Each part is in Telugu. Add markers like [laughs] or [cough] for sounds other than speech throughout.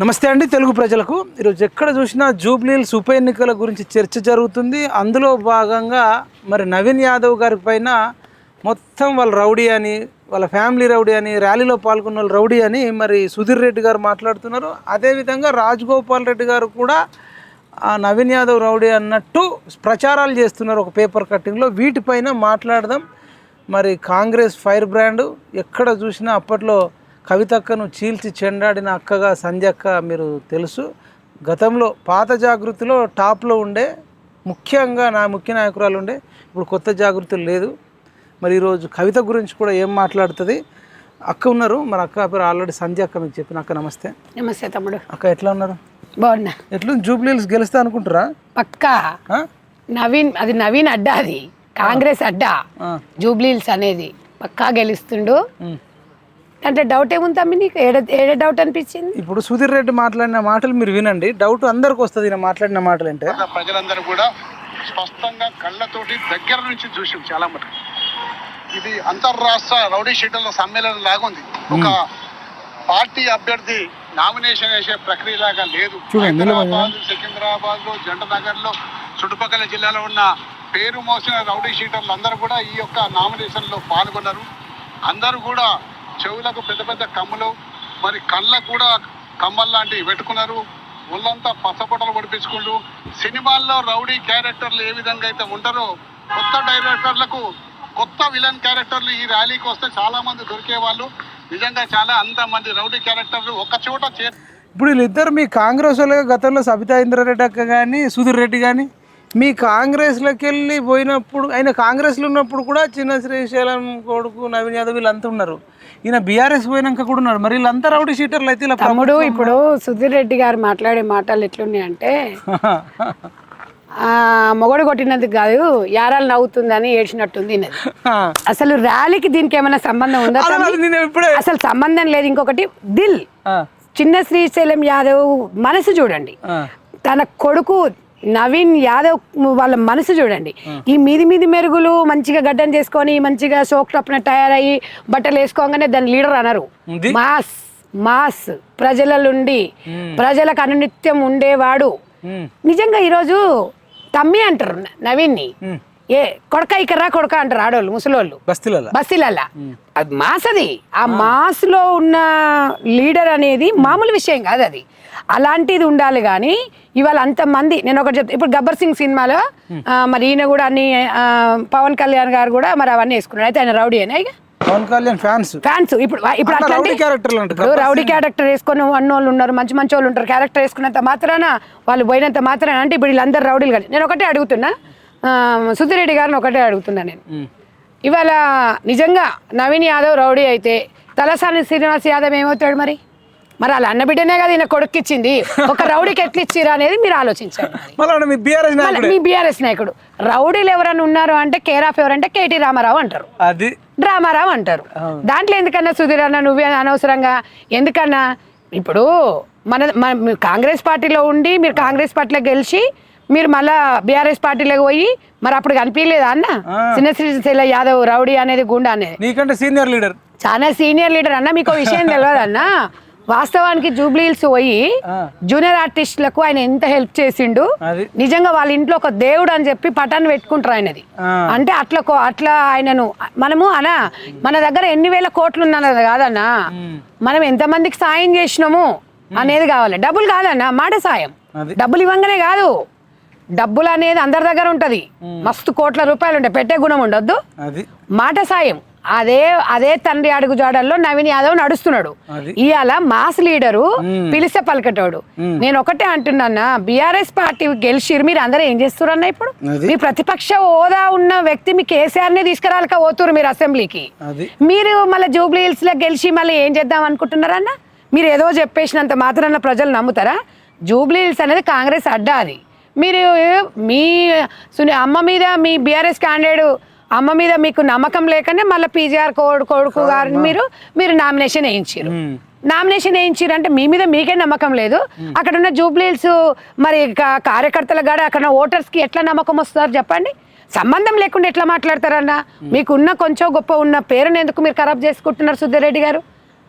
నమస్తే అండి తెలుగు ప్రజలకు. ఈరోజు ఎక్కడ చూసినా జూబ్లీల్స్ ఉప ఎన్నికల గురించి చర్చ జరుగుతుంది. అందులో భాగంగా మరి నవీన్ యాదవ్ గారి పైన మొత్తం వాళ్ళ రౌడీ అని వాళ్ళ ఫ్యామిలీ రౌడీ అని ర్యాలీలో పాల్గొన్న వాళ్ళు రౌడీ అని మరి సుధీర్ రెడ్డి గారు మాట్లాడుతున్నారు. అదేవిధంగా రాజగోపాల్ రెడ్డి గారు కూడా ఆ నవీన్ యాదవ్ రౌడీ అన్నట్టు ప్రచారాలు చేస్తున్నారు ఒక పేపర్ కట్టింగ్లో. వీటిపైన మాట్లాడదాం. మరి కాంగ్రెస్ ఫైర్ బ్రాండ్ ఎక్కడ చూసినా అప్పట్లో కవితక్కను చీల్చి చెండాడిన అక్కగా సంజక్క మీరు తెలుసు. గతంలో పాత జాగృతిలో టాప్లో ఉండే ముఖ్యంగా నా ముఖ్య నాయకురాలు ఉండే ఇప్పుడు కొత్త జాగృతులు లేదు. మరి ఈరోజు కవిత గురించి కూడా ఏం మాట్లాడుతుంది? అక్క ఉన్నారు. మరి అక్క పేరు ఆల్రెడీ సంధ్య అక్క మీకు చెప్పిన అక్క నమస్తే. నమస్తే తమ్ముడు. అక్క ఎట్లా ఉన్నారు? బాగున్నా. ఎట్లా జూబ్లీహిల్స్ గెలుస్తా అనుకుంటారా పక్కా? నవీన్ అది నవీన్ అడ్డా అది. కాంగ్రెస్ అడ్డా. జూబ్లీల్స్ అనేది పక్కా గెలుస్తుండు. అంటే డౌట్ ఏముంది తమ్మి నీకు? ఏడ ఏడ డౌట్ అనిపించింది? ఇప్పుడు సుధీర్ రెడ్డి మాట్లాడిన మాటలు మీరు వినండి. డౌట్ అందరికి వస్తుంది ఈయన మాట్లాడిన మాటలు అంటే ప్రజలందరూ కూడా స్పష్టంగా కళ్ళతోటి దగ్గర నుంచి చూసి చాలా మటుకు ఇది అంతర్రాష్ట్ర రౌడీ షీటర్ల సమ్మేళనం లాగుంది ఒక పార్టీ అభ్యర్థి నామినేషన్ వేసే ప్రక్రియ లాగా లేదు. హైదరాబాద్ సికింద్రాబాద్లో జంటనగర్లో చుట్టుపక్కల జిల్లాలో ఉన్న పేరు మోసిన రౌడీ షీటర్లు అందరూ కూడా ఈ యొక్క నామినేషన్లో పాల్గొన్నారు. అందరూ కూడా చెవులకు పెద్ద పెద్ద కమ్ములు మరి కళ్ళకు కూడా కమ్మలు లాంటివి పెట్టుకున్నారు. ఒళ్ళంతా పచ్చబొట్టలు పొడిపించుకుంటూ సినిమాల్లో రౌడీ క్యారెక్టర్లు ఏ విధంగా అయితే ఉంటారో కొత్త డైరెక్టర్లకు కొత్త విలన్ క్యారెక్టర్లు ఈ ర్యాలీకి వస్తే చాలా మంది దొరికే వాళ్ళు నిజంగా చాలా అంత మంది రౌడీ క్యారెక్టర్లు ఒక చోట చే ఇప్పుడు వీళ్ళిద్దరు మీ కాంగ్రెస్ వాళ్ళ గతంలో సబితా ఇంద్రారెడ్డి అక్క కానీ సుధీర్ రెడ్డి కానీ మీ కాంగ్రెస్లోకి వెళ్ళి పోయినప్పుడు ఆయన కాంగ్రెస్లో ఉన్నప్పుడు కూడా చిన్న శ్రీశైలం కొడుకు నవీన్ యాదవ్ వీళ్ళంతా ఉన్నారు. ఈయన బీఆర్ఎస్ పోయినాక కూడా ఉన్నారు. మరి వీళ్ళంతా రౌడీ షీటర్లు అయితే ఇలా తమ్ముడు ఇప్పుడు సుధీర్ రెడ్డి గారు మాట్లాడే మాటలు ఎట్లున్నాయంటే ఆ, మొగడు కొట్టినందుకు కాదు యారాలు నవ్వుతుందని ఏడ్చినట్టుంది. అసలు ర్యాలీకి దీనికి ఏమైనా సంబంధం ఉందా అసలు సంబంధం లేదు. ఇంకొకటి దిల్. చిన్న శ్రీశైలం యాదవ్ మనసు చూడండి. తన కొడుకు నవీన్ యాదవ్ వాళ్ళ మనసు చూడండి. ఈ మీది మీది మెరుగులు మంచిగా గడ్డం చేసుకొని మంచిగా సోక్ టప్న తయారయ్యి బట్టలు వేసుకోగానే దాని లీడర్ అనరు. మాస్ మాస్ ప్రజల నుండి ప్రజలకు అనునిత్యం ఉండేవాడు. నిజంగా ఈరోజు తమ్మి అంటారు న- నవీన్ని. ఏ కొడక ఇక్కరా కొడక అంటారు ఆడోళ్ళు ముసలోళ్ళు. బస్సులల్లా అది మాస్ అది ఆ మాస్లో ఉన్న లీడర్ అనేది మామూలు విషయం కాదు అది. అలాంటిది ఉండాలి కానీ ఇవాళ అంతమంది నేను ఒకటి చెప్తా ఇప్పుడు గబ్బర్ సింగ్ సినిమాలో ఆ, మరి ఈయన కూడా అన్ని పవన్ కళ్యాణ్ గారు కూడా మరి అవన్నీ వేసుకున్నాడు. అయితే ఆయన రౌడీ అయినా ఇక? పవన్ కళ్యాణ్ ఫ్యాన్స్. ఫ్యాన్స్. ఇప్పుడు ఇప్పుడు అట్లాంటి రౌడీ క్యారెక్టర్లు క్యారెక్టర్ వేసుకొని అన్నోళ్ళు ఉన్నారు మంచి మంచి వాళ్ళు ఉంటారు. క్యారెక్టర్ వేసుకున్నంత మాత్రాన వాళ్ళు పోయినంత మాత్రాన అంటే ఇప్పుడు వీళ్ళందరూ రౌడీలు కానీ నేను ఒకటే అడుగుతున్నా సుధిరెడ్డి గారిని ఒకటే అడుగుతున్నా నేను. ఉమ్. ఇవాళ నిజంగా నవీన్ యాదవ్ రౌడీ అయితే తలసాని శ్రీనివాస్ యాదవ్ ఏమవుతాడు మరి? మరి వాళ్ళ అన్నబిడ్డనే కదా ఈయన కొడుక్కిచ్చింది ఒక రౌడీకి ఎట్లా ఇచ్చిరా అనేది మీరు. మళ్ళీ మీ బీఆర్ఎస్ నాయకుడే? రౌడీలు ఎవరైనా ఉన్నారు అంటే కేర్ ఆఫ్ ఎవరంటే కేటీ రామారావు అంటారు. అది. డ్రామారావు అంటారు. దాంట్లో ఎందుకన్నా సుధీర్ అన్న నువ్వే అనవసరంగా? ఎందుకన్నా? ఇప్పుడు మన కాంగ్రెస్ పార్టీలో ఉండి మీరు కాంగ్రెస్ పార్టీలో గెలిచి మీరు మళ్ళా బీఆర్ఎస్ పార్టీలోకి పోయి మరి అప్పుడు కనిపించలేదా అన్న? చిన్న శ్రీశైల యాదవ్ రౌడీ అనేది గుండా అనేది. నీకంటే సీనియర్ లీడర్. చాలా సీనియర్ లీడర్ అన్న మీకు విషయం [laughs] తెలియదు అన్న. వాస్తవానికి జూబ్లీహిల్స్ పోయి. జూనియర్ ఆర్టిస్టులకు ఆయన ఎంత హెల్ప్ చేసిండు? నిజంగా వాళ్ళ ఇంట్లో ఒక దేవుడు అని చెప్పి పటాన్ని పెట్టుకుంటారు ఆయనది. అంటే అట్లా కో- అట్లా ఆయనను. మనము అనా మన దగ్గర ఎన్ని వేల కోట్లు ఉన్నది కాదన్నా మనం ఎంతమందికి సాయం చేసినాము అనేది కావాలి. డబ్బులు కాదన్నా మాట సాయం. డబ్బులు ఇవ్వంగానే కాదు. డబ్బులు అనేది అందరి దగ్గర ఉంటది. మస్తు కోట్ల రూపాయలు ఉంటాయి. పెట్టే గుణం ఉండొద్దు. మాట సాయం. అదే అదే తండ్రి అడుగు జాడల్లో నవీన్ యాదవ్ నడుస్తున్నాడు. ఇవాళ మాస్ లీడరు పిలిస్తే పలకటోడు. నేను ఒకటే అంటున్నా బీఆర్ఎస్ పార్టీ గెలిచిరు మీరు అందరూ ఏం చేస్తున్నారు ఇప్పుడు. మీ ప్రతిపక్ష హోదా ఉన్న వ్యక్తి మీ కేసీఆర్ని తీసుకురాలక పోతురు మీరు అసెంబ్లీకి. మీరు మళ్ళీ జూబ్లీ హిల్స్లో గెలిచి మళ్ళీ ఏం చేద్దాం అనుకుంటున్నారన్న? మీరు ఏదో చెప్పేసినంత మాత్రాన ప్రజలు నమ్ముతారా? జూబ్లీ హిల్స్ అనేది కాంగ్రెస్ అడ్డా అది మీరు మీ అమ్మ మీద మీ బీఆర్ఎస్ క్యాండిడేట్ అమ్మ మీద మీకు నమ్మకం లేకనే మళ్ళీ పీజీఆర్ కోడు కొడుకు గారిని మీరు మీరు నామినేషన్ వేయించారు. నామినేషన్ వేయించారు అంటే మీ మీద మీకే నమ్మకం లేదు. అక్కడ ఉన్న జూబ్లీహిల్స్ మరి కార్యకర్తల కాడ అక్కడ ఉన్న ఓటర్స్కి ఎట్లా నమ్మకం వస్తారు చెప్పండి. సంబంధం లేకుండా ఎట్లా మాట్లాడతారన్న? మీకున్న కొంచెం గొప్ప ఉన్న పేరుని ఎందుకు మీరు ఖరాబ్ చేసుకుంటున్నారు సుద్దిరెడ్డి గారు?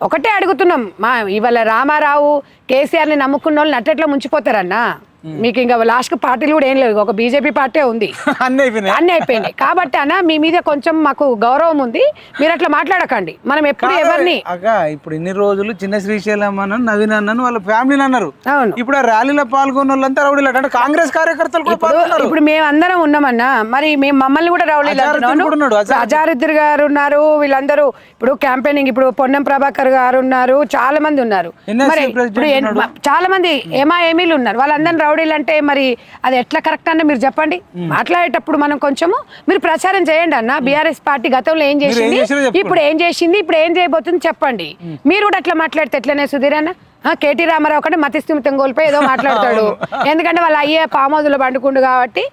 ఒకటే అడుగుతున్నాం మా ఇవాళ రామారావు కేసీఆర్ని నమ్ముకున్న వాళ్ళు నట్టెట్లా ముంచిపోతారన్నా? మీకు ఇంకా లాస్ట్ పార్టీలు కూడా ఏం లేవు. ఒక బీజేపీ పార్టీ ఉంది. [laughs] అన్నీ అయిపోయినాయి. అన్నీ అయిపోయినాయి. కాబట్టి అన్న మీ మీద కొంచెం మాకు గౌరవం ఉంది. మీరు అట్లా మాట్లాడకండి. మనం ఎప్పుడు ఎవరిని అక్క ఇప్పుడు ఇన్ని రోజులు చిన్న శ్రీశైలం అన్న నవీన్ అన్నను వాళ్ళ ఫ్యామిలీని అన్నారు. అవును. ఇప్పుడు ఆ ర్యాలీలో పాల్గొన్న వాళ్ళంతా రౌడీలు అంటే. కాంగ్రెస్ కార్యకర్తలు కూడా ఇప్పుడు పాల్గొన్నారు. ఇప్పుడు మేము అందరం ఉన్నామన్నా. మరి మేము మమ్మల్ని కూడా రౌడీలు అజారుద్దీన్ అంటున్నాను. కూడా ఉన్నాడు, అజారుద్దీన్. అజారుద్దీన్ గారు ఉన్నారు. వీళ్ళందరూ ఇప్పుడు క్యాంపెయినింగ్ ఇప్పుడు పొన్నం ప్రభాకర్ గారు ఉన్నారు. చాలా మంది ఉన్నారు. NSC మరి president ఇప్పుడు ఎన్- ఉన్నాడు. చాలా మంది ఏమా ఏమీలు ఉన్నారు. వాళ్ళందరినీ రౌడీలు అంటే మరి అది ఎట్లా కరెక్ట్ అన్న మీరు చెప్పండి. మాట్లాడేటప్పుడు మనం కొంచెము మీరు ప్రచారం చేయండి అన్న. బీఆర్ఎస్ పార్టీ గతంలో ఏం చేసింది. ఇప్పుడు ఏం చేసింది? ఇప్పుడు ఏం చేయబోతుంది చెప్పండి. మీరు కూడా అట్లా మాట్లాడితే ఎట్లనే సుధీర్ అన్న? కేటీ రామారావు ఒకటి మతిస్థిమితం కోల్పోయి ఏదో మాట్లాడతాడు. ఎందుకంటే వాళ్ళ అయ్యే పామోజులో పండుకుండు కాబట్టి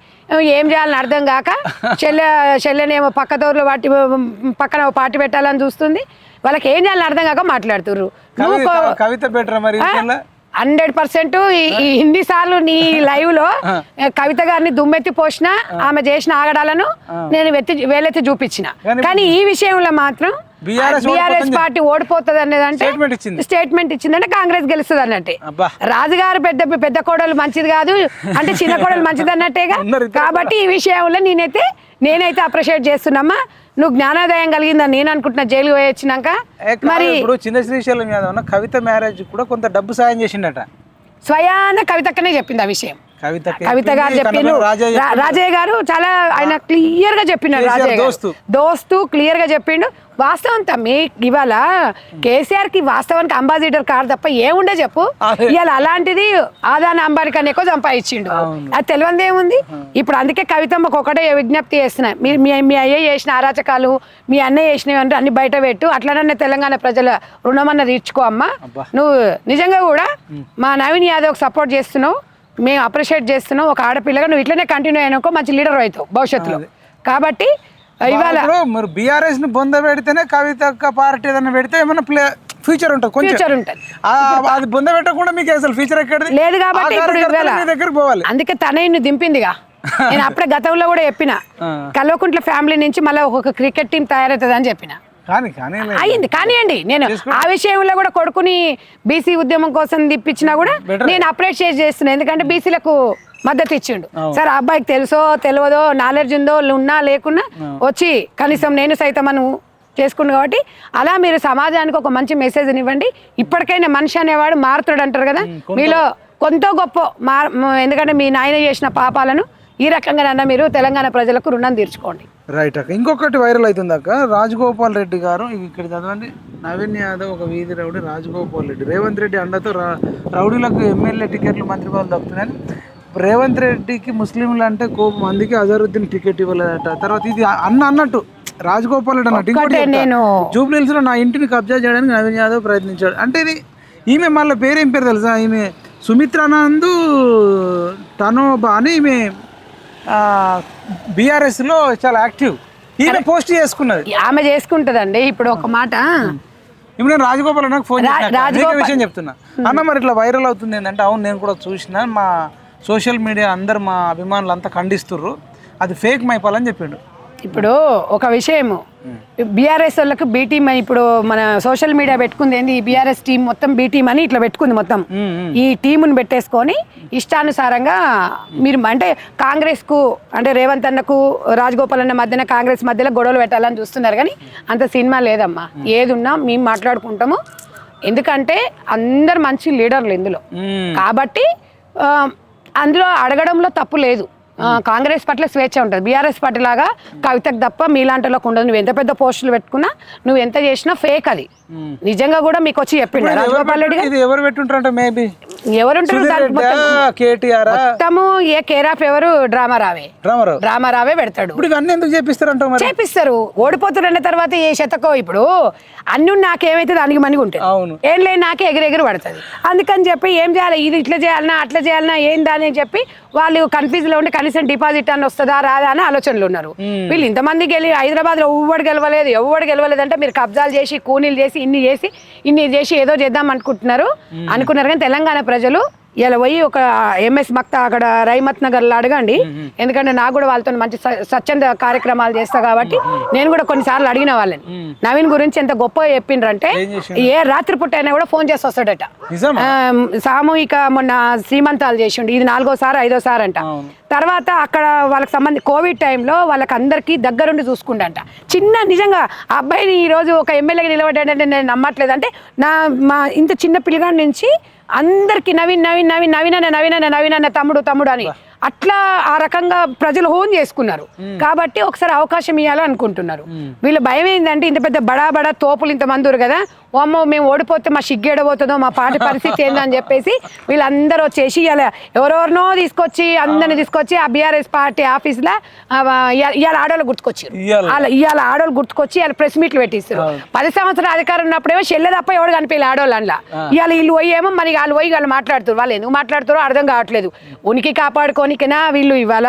ఏం చేయాలని అర్థం కాక చెల్లె చెల్లెనేమో పక్క తోరులో పార్టీ పక్కన ఓ పార్టీ పెట్టాలని చూస్తుంది. వాళ్ళకి ఏం చేయాలని అర్థం కాక కో- కవిత బెటర్ మరి? హండ్రెడ్ పర్సెంట్ ఇన్ని సార్లు నీ [laughs] లైవ్లో కవిత గారిని దుమ్మెత్తి పోసిన ఆమె చేసిన ఆగడాలను నేను వెత్తి వేలెత్తి చూపించిన. కానీ ఈ విషయంలో మాత్రం బీఆర్ఎస్. పార్టీ ఓడిపోతుంది అనేది అంటే. స్టేట్మెంట్ ఇచ్చిందంటే కాంగ్రెస్ గెలుస్తుంది అన్నట్టే. రాజుగారు పెద్ద పెద్ద కోడలు మంచిది కాదు అంటే చిన్న కోడలు మంచిది అన్నట్టేగా [laughs] కాబట్టి ఈ విషయంలో నేనైతే నేనైతే అప్రిషియేట్ చేస్తున్నామా నువ్వు జ్ఞానోదయం కలిగిందని నేను అనుకుంటున్నా జైలు పోయి వచ్చినాక మరి ఇప్పుడు చిన్న శ్రీశైలం యాదవ్ కవిత మ్యారేజ్ కూడా కొంత డబ్బు సాయం చేసిండట స్వయాన కవితక్కనే చెప్పింది ఆ విషయం కవిత గారు చెప్పిండు రాజయ్య గారు చాలా ఆయన క్లియర్గా చెప్పినారు రాజయ్య గారు. దోస్తు. క్లియర్గా చెప్పిండు. వాస్తవం తమ్మి ఇవాళ కేసీఆర్కి వాస్తవానికి అంబాసిడర్ కార్ తప్ప ఏముండే చెప్పు. ఇవాళ అలాంటిది ఆదాని అంబానీ కన్నా ఎక్కువ సంపాదించిండు. అది తెలియంది ఏముంది ఇప్పుడు అందుకే కవితమ్మకు ఒకటే విజ్ఞప్తి చేస్తున్నా. మీరు మీ మీ అయ్య చేసిన అరాచకాలు మీ అన్నయ్య చేసినవి అంటే అన్ని బయట పెట్టు. అట్లనే తెలంగాణ ప్రజల రుణమన్న తీర్చుకో అమ్మా. నువ్వు నిజంగా కూడా మా నవీన్ యాదవ్ సపోర్ట్ చేస్తున్నావు. మేము అప్రిషియేట్ చేస్తున్నాం. ఒక ఆడపిల్లగా నువ్వు ఇట్లనే కంటిన్యూ అయినాకో మంచి లీడర్ అవుతావు భవిష్యత్తులో. కాబట్టి ఇవాళ మీరు బీఆర్ఎస్ని బొంద పెడితేనే కవిత పార్టీ ఏదైనా పెడితే ఏమైనా ప్లే ఫ్యూచర్ ఉంటుంది కొంచెం. ఫ్యూచర్ ఉంటుంది. అది బొంద పెట్టకుండా మీకు అసలు ఫ్యూచర్ ఎక్కడిది? లేదు కాబట్టి దగ్గరికి పోవాలి. అందుకే తనయ్యను దింపిందిగా. నేను అప్పుడే గతంలో కూడా చెప్పిన [laughs] కల్వకుంట్ల ఫ్యామిలీ నుంచి మళ్ళీ ఒక క్రికెట్ టీం తయారవుతుంది అని చెప్పిన. కానీ. అయ్యింది కానివ్వండి నేను ఆ విషయంలో కూడా కొడుకుని బీసీ ఉద్యమం కోసం తిప్పించినా కూడా నేను అప్డేట్ చేసి చేస్తున్నా. ఎందుకంటే బీసీలకు మద్దతు ఇచ్చిండు సరే ఆ అబ్బాయికి తెలుసో తెలియదో నాలెడ్జ్ ఉందో ఉన్నా లేకున్నా వచ్చి కనీసం నేను సైతం అను చేసుకుండు కాబట్టి అలా మీరు సమాజానికి ఒక మంచి మెసేజ్ ఇవ్వండి. ఇప్పటికైనా మనిషి అనేవాడు మారుతాడు అంటారు కదా. మీలో కొంత గొప్ప మ- ఎందుకంటే మీ నాయన చేసిన పాపాలను ఈ రకంగానన్నా మీరు తెలంగాణ ప్రజలకు రుణం తీర్చుకోండి. రైట్ అక్క. ఇంకొకటి వైరల్ అవుతుంది అక్క. రాజగోపాల్ రెడ్డి గారు ఇవి ఇక్కడ చదవండి. నవీన్ యాదవ్ ఒక వీధి రౌడీ రాజగోపాల్ రెడ్డి. రేవంత్ రెడ్డి అండతో రౌడీలకు ఎమ్మెల్యే టికెట్లు మంత్రి పదవులు దక్కుతున్నాయని. రేవంత్ రెడ్డికి ముస్లింలు అంటే కోపం అందుకే అజరుద్దీన్ టికెట్ ఇవ్వలేదట. తర్వాత ఇది అన్న అన్నట్టు రాజగోపాల్ రెడ్డి అన్నట్టు ఇంకోటి. నేను. జూబ్లీహిల్స్లో నా ఇంటిని కబ్జా చేయడానికి నవీన్ యాదవ్ ప్రయత్నించాడు. అంటే ఇది ఈమె మళ్ళీ పేరేం పేరు తెలుసా? ఈమె సుమిత్రానందు టనోబా అని ఈమె బీఆర్ఎస్లో చాలా యాక్టివ్. ఈమె పోస్ట్ చేసుకున్నది. ఆమె చేసుకుంటదండి. ఇప్పుడు ఒక మాట. ఇప్పుడు నేను రాజగోపాల్ నాకు ఫోన్ చేసిన విషయం చెప్తున్నా. అన్న మరి ఇట్లా వైరల్ అవుతుంది ఏంటంటే అవును నేను కూడా చూసిన మా సోషల్ మీడియా అందరు మా అభిమానులు అంతా ఖండిస్తుర్రు. అది ఫేక్ మైపాలని చెప్పిండు. ఇప్పుడు ఒక విషయము బీఆర్ఎస్ వాళ్ళకు బీ టీమ్ అని ఇప్పుడు మన సోషల్ మీడియా పెట్టుకుంది ఏంది? ఈ బీఆర్ఎస్ టీం మొత్తం బీ టీం అని ఇట్లా పెట్టుకుంది మొత్తం. ఈ టీముని పెట్టేసుకొని ఇష్టానుసారంగా మీరు అంటే కాంగ్రెస్కు అంటే రేవంత్ అన్నకు రాజగోపాల్ అన్న మధ్యన కాంగ్రెస్ మధ్యలో గొడవలు పెట్టాలని చూస్తున్నారు కానీ అంత సినిమా లేదమ్మా. ఏది ఉన్నా మేము మాట్లాడుకుంటాము. ఎందుకంటే అందరు మంచి లీడర్లు ఇందులో. కాబట్టి అందులో అడగడంలో తప్పు లేదు. కాంగ్రెస్ పట్ల స్వేచ్ఛ ఉంటుంది. బీఆర్ఎస్ పార్టీ లాగా కవితకు తప్ప మీలాంటి వాళ్ళకు ఉండదు. నువ్వు ఎంత పెద్ద పోస్టులు పెట్టుకున్నా నువ్వు ఎంత చేసినా ఫేక్ అది. నిజంగా కూడా మీకు వచ్చి చెప్పిండు? ఇది ఎవరు పెట్టుంటారంట మేబీ ఎవరుంటారు? కేటీఆర్? మొత్తము ఏ కేర్ ఆఫ్ ఎవరు? డ్రామా రావే. డ్రామా రావే. పెడతాడు. ఇప్పుడు ఇవన్నీ ఎందుకు చేపిస్తారంట చేపిస్తారు. ఓడిపోతున్న తర్వాత ఏ శతకో ఇప్పుడు అన్ని నాకేమైతే దానికి మనిగి ఉంటుంది. అవును. ఏం లేదు నాకే ఎగిరెగిరి పడుతుంది. అందుకని చెప్పి ఏం చేయాలి? ఇది ఇట్లా చేయాలన్నా అట్లా చేయాలన్నా ఏం దాని అని చెప్పి వాళ్ళు కన్ఫ్యూజ్లో ఉండి కనీసం డిపాజిట్ అని వస్తుందా రాదా అని ఆలోచనలు ఉన్నారు. వీళ్ళు ఇంతమంది గెలి హైదరాబాద్లో ఎవ్వడు గెలవలేదు ఎవడు గెలవలేదు అంటే మీరు కబ్జాలు చేసి కూనీలు చేసి ఇన్ని చేసి ఇన్ని చేసి ఏదో చేద్దాం అనుకుంటున్నారు. అనుకున్నారు కానీ తెలంగాణ ప్రజలు ఇలా పోయి ఒక ఎంఎస్ మక్త అక్కడ రైమత్ నగర్లో అడగండి. ఎందుకంటే నాకు కూడా వాళ్ళతో మంచి స్వచ్ఛంద కార్యక్రమాలు చేస్తా కాబట్టి నేను కూడా కొన్నిసార్లు అడిగిన వాళ్ళని. నవీన్ గురించి ఎంత గొప్పగా చెప్పిండ్రంటే ఏం రాత్రి పుట్ట అయినా కూడా ఫోన్ చేసి వస్తాడట. సామూహిక మొన్న శ్రీమంతాలు చేసిండు. ఇది నాలుగోసారి ఐదోసారి అంట. తర్వాత అక్కడ వాళ్ళకి సంబంధి కోవిడ్ టైంలో వాళ్ళకి అందరికీ దగ్గరుండి చూసుకుంటంట చిన్న నిజంగా ఆ అబ్బాయిని ఈ రోజు ఒక ఎమ్మెల్యేగా నిలబడ్డాడంటే నేను నమ్మట్లేదు. అంటే నా మా ఇంత చిన్న పిల్లగాడి నుంచి అందరికి నవీన్ నవీన్ నవీన్ నవీన్ అన్న నవీన్ అన్న నవీన్ అన్న తమ్ముడు తమ్ముడు అని. అట్లా ఆ రకంగా ప్రజలు హోన్ చేసుకున్నారు. కాబట్టి ఒకసారి అవకాశం ఇవ్వాలని అనుకుంటున్నారు. వీళ్ళ భయం ఏంటంటే ఇంత పెద్ద బడా బడా తోపులు ఇంతమంది కదా అమ్మో మేము ఓడిపోతే మా సిగ్గేడబోతుందో మా పార్టీ పరిస్థితి ఏందని చెప్పేసి వీళ్ళందరూ వచ్చేసి ఇలా ఎవరెవరినో తీసుకొచ్చి అందరిని తీసుకొచ్చి ఆ బీఆర్ఎస్ పార్టీ ఆఫీస్లో ఇవాళ ఆడవాళ్ళు గుర్తుకొచ్చారు ఇవాళ ఆడవాళ్ళు గుర్తుకొచ్చి వాళ్ళ ప్రెస్ మీట్లు పెట్టిస్తారు. పది సంవత్సరాల అధికారం ఉన్నప్పుడేమో చెల్లె తప్ప ఎవడు కనిపించలే ఆడవాళ్ళు అందులో ఇవాళ వీళ్ళు పోయి ఏమో మరి వాళ్ళు పోయి వాళ్ళు మాట్లాడుతారు వాళ్ళు ఎందుకు మాట్లాడుతారో అర్థం కావట్లేదు. ఉనికి కాపాడుకోనికైనా వీళ్ళు ఇవాళ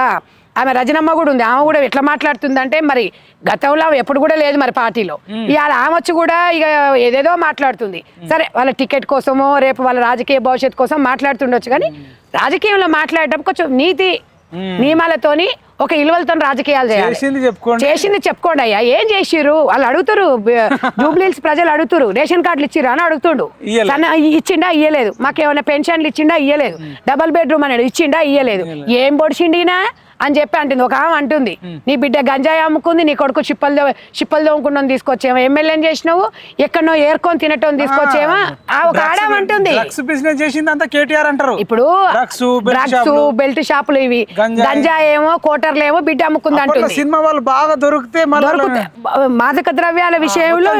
ఆమె రజనమ్మ కూడా ఉంది. ఆమె కూడా ఎట్లా మాట్లాడుతుందంటే మరి గతంలో ఎప్పుడు కూడా లేదు మరి పార్టీలో. ఇవాళ ఆమె వచ్చి కూడా ఇక ఏదేదో మాట్లాడుతుంది. సరే వాళ్ళ టికెట్ కోసమో రేపు వాళ్ళ రాజకీయ భవిష్యత్తు కోసం మాట్లాడుతుండొచ్చు కానీ రాజకీయంలో మాట్లాడేటప్పుడు కొంచెం నీతి నియమాలతోని ఒక ఇలువలతో రాజకీయాలు చేయాలి. చేసింది చెప్పుకోండి. అయ్యా. ఏం చేసిర్రు? వాళ్ళు అడుగుతారు జూబ్లీల్స్ ప్రజలు అడుగుతారు రేషన్ కార్డులు ఇచ్చిరా అని అడుగుతుండు. తన ఇచ్చిండా? ఇయ్యలేదు. మాకేమైనా పెన్షన్లు ఇచ్చిండా? ఇయ్యలేదు. డబల్ బెడ్రూమ్ అనేది ఇచ్చిండా? ఇయ్యలేదు. ఏం పొడిచిండినా అని చెప్పి అంటుంది. ఒక ఆమె అంటుంది నీ బిడ్డ గంజాయి అమ్ముకుంది నీ కొడుకు చిప్పలు చిప్పలు దోముకుండా తీసుకొచ్చేమో ఎమ్మెల్యేని చేసినావు? ఎక్కడనో ఏర్కొని తినటం తీసుకొచ్చేమో ఆ ఒక ఆడామ అంటుంది. డ్రగ్స్ బిజినెస్ కేటీఆర్ అంటారు. ఇప్పుడు డ్రగ్స్ బెల్ట్ షాపులు. ఇవి. గంజాయి. గంజా ఏమో కోటర్లు ఏమో బిడ్డ అమ్ముకుంది అంటుంది. సినిమా వాళ్ళు బాగా దొరికితే మాదక ద్రవ్యాల విషయంలో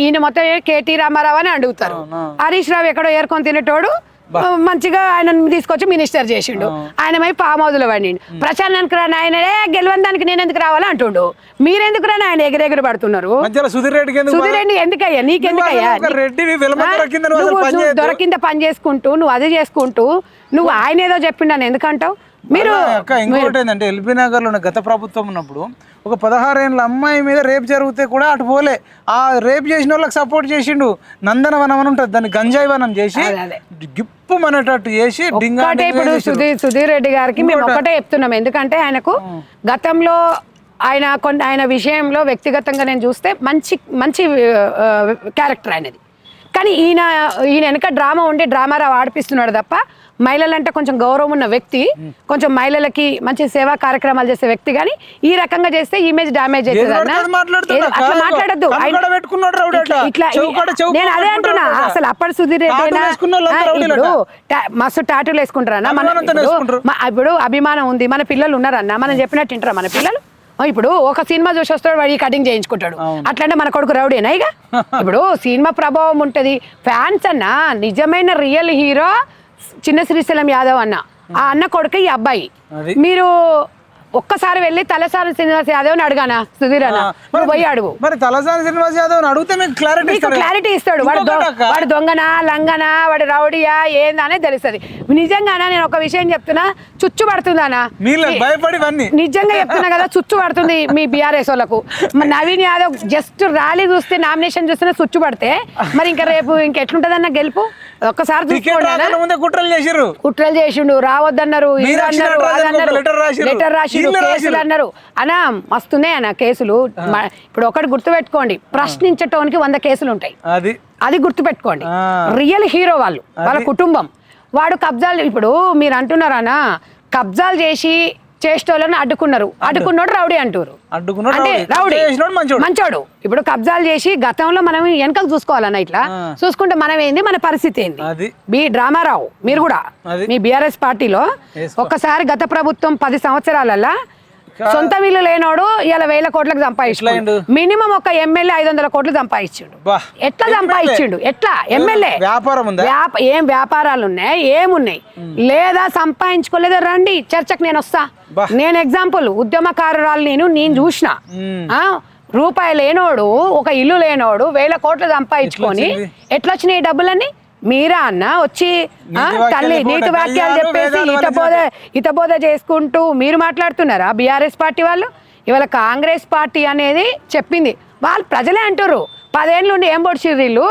ఈయన మొత్తం కేటీ రామారావు అని అడుగుతారు. హరీష్ రావు ఎక్కడో ఏర్కొని తినేటోడు మంచిగా ఆయన తీసుకొచ్చి మినిస్టర్ చేసిండు. ఆయన మై ఫామ్ హౌస్లో ప్రచారానికి రాని ఆయన "ఏ, గెలవడానికి నేను ఎందుకు రావాలి? అంటుండు. మీరెందుకు రాని ఆయన ఎగిరెగిరి పడుతున్నారు? మధ్యలో సుధీర్ రెడ్డికి ఎందుకు సుధీర్ రెడ్డి ఎందుకయ్యా? నీకెందుకయ్యా? నువ్వు? దొరికింది పని. దొరికింద చేసుకుంటూ నువ్వు అది చేసుకుంటూ నువ్వు ఆయన ఏదో చెప్పిండని ఎందుకంటావు? మీరు అక్క ఇంకోటి ఏంటంటే ఎల్బీ నగర్లో గత ప్రభుత్వం ఉన్నప్పుడు ఒక పదహారేళ్ళ అమ్మాయి మీద రేప్ జరిగితే కూడా అటు పోలే ఆ రేప్ చేసిన వాళ్ళకి సపోర్ట్ చేసిండు నందనవనం అని ఉంటుంది దాన్ని గంజాయి వనం చేసి. గిప్పు మనటట్టు చేసి ఒక్కటే ఇప్పుడు. సుధీర్ సుధీర్ రెడ్డి గారికి మేము ఒకటే చెప్తున్నాం ఎందుకంటే ఆయనకు గతంలో ఆయన కొన్ని ఆయన విషయంలో వ్యక్తిగతంగా నేను చూస్తే మంచి మంచి క్యారెక్టర్ ఆయనది కానీ ఈయన ఈయన వెనక డ్రామా ఉండి డ్రామారావు ఆడిపిస్తున్నాడు తప్ప మహిళలంటే కొంచెం గౌరవం ఉన్న వ్యక్తి కొంచెం మహిళలకి మంచి సేవా కార్యక్రమాలు చేసే వ్యక్తి కానీ ఈ రకంగా చేస్తే ఇమేజ్ డ్యామేజ్ ఏది అవుతుంది అట్లా. మాట్లాడద్దు. ఇట్లా నేను అదే అంటున్నా. అసలు అప్పటి సుధీర్. ఇప్పుడు మస్తు టాటూలు వేసుకుంటారా ఇప్పుడు అభిమానం ఉంది. మన పిల్లలు ఉన్నారన్న. మనం చెప్పినట్టు వింటారా మన పిల్లలు? ఇప్పుడు ఒక సినిమా చూసి వస్తాడు వాడి కటింగ్ చేయించుకుంటాడు. అట్లంటే మన కొడుకు రౌడేనా ఇక? [laughs] ఇప్పుడు సినిమా ప్రభావం ఉంటది. ఫ్యాన్స్ అన్న నిజమైన రియల్ హీరో చిన్న శ్రీశైలం యాదవ్ అన్న ఆ అన్న కొడుకు ఈ అబ్బాయి. మీరు ఒక్కసారి వెళ్ళి తలసారి శ్రీనివాస్ యాదవ్ అడగానా? సుధీర్ అన్న. నువ్వు పోయి అడుగు. మరి తలసాని శ్రీనివాస్ యాదవ్ అడిగితే మీకు క్లారిటీ మీకు క్లారిటీ ఇస్తాడు. వాడు వాడు దొంగనా లంగనా వాడు రౌడియా ఏందనే తెలుస్తుంది. నిజంగానా నేను ఒక విషయం చెప్తున్నా? చుచ్చు పడుతుందానా భయపడి నిజంగా చెప్తున్నా కదా చుచ్చు పడుతుంది మీ బీఆర్ఎస్ వాళ్ళకు. నవీన్ యాదవ్ జస్ట్ ర్యాలీ చూస్తే నామినేషన్ చూస్తేనే చుచ్చు పడితే మరి ఇంకా రేపు ఇంకెట్లుంటదన్న గెలుపు? ఒక్కసారి కుట్రలు చేసిర్రు. కుట్రలు చేసిండు రావద్దన్నారు. లెటర్ రాసిండు కేసులు. అన్నారు అన్నా మస్తున్నాయి అన్న కేసులు. ఇప్పుడు ఒకటి గుర్తుపెట్టుకోండి. ప్రశ్నించటోనికి వంద కేసులు ఉంటాయి అది. అది గుర్తుపెట్టుకోండి. రియల్ హీరో వాళ్ళు వాళ్ళ కుటుంబం. వాడు కబ్జాలు ఇప్పుడు మీరు అంటున్నారనా కబ్జాలు చేసి చేసేటోళ్ళని అడ్డుకున్నారు. అడ్డుకున్నోడు రౌడీ అంటారు. అంటే రౌడీ. మంచోడు. ఇప్పుడు కబ్జాలు చేసి గతంలో మనం వెనకలు చూసుకోవాలన్న ఇట్లా. చూసుకుంటే మనం ఏంది? మన పరిస్థితి ఏంది? బి డ్రామారావు మీరు కూడా. మీ బీఆర్ఎస్ పార్టీలో. ఒక్కసారి గత ప్రభుత్వం పది సంవత్సరాలల్లా సొంత వీళ్ళు లేనోడు ఇలా వేల కోట్లకు సంపాదించాడు మినిమం ఒక ఎమ్మెల్యే ఐదు వందల కోట్లు సంపాదించాడు. ఎట్లా? సంపాదించిండు? ఎట్లా? ఎమ్మెల్యే? వ్యాపారం ఏం వ్యాపారాలు ఉన్నాయి? ఏమున్నాయి? లేదా సంపాదించుకోలేదో? రండి చర్చకు నేను వస్తా. నేను ఎగ్జాంపుల్ ఉద్యమకారురాలు నేను నేను చూసిన. రూపాయి లేనోడు ఒక ఇల్లు లేనోడు వేల కోట్లు సంపాదించుకొని ఎట్లా వచ్చినాయి ఈ డబ్బులన్నీ? మీరా అన్న వచ్చి తల్లి నీతి వాక్యాలు చెప్పేసి వేదాలు హితబోధ హితబోధ చేసుకుంటూ మీరు మాట్లాడుతున్నారా? బీఆర్ఎస్ పార్టీ వాళ్ళు? ఇవాళ కాంగ్రెస్ పార్టీ అనేది చెప్పింది. వాళ్ళు ప్రజలే అంటారు పదేళ్ళు ఉండి ఏం పొడిచిర్రు వీళ్ళు.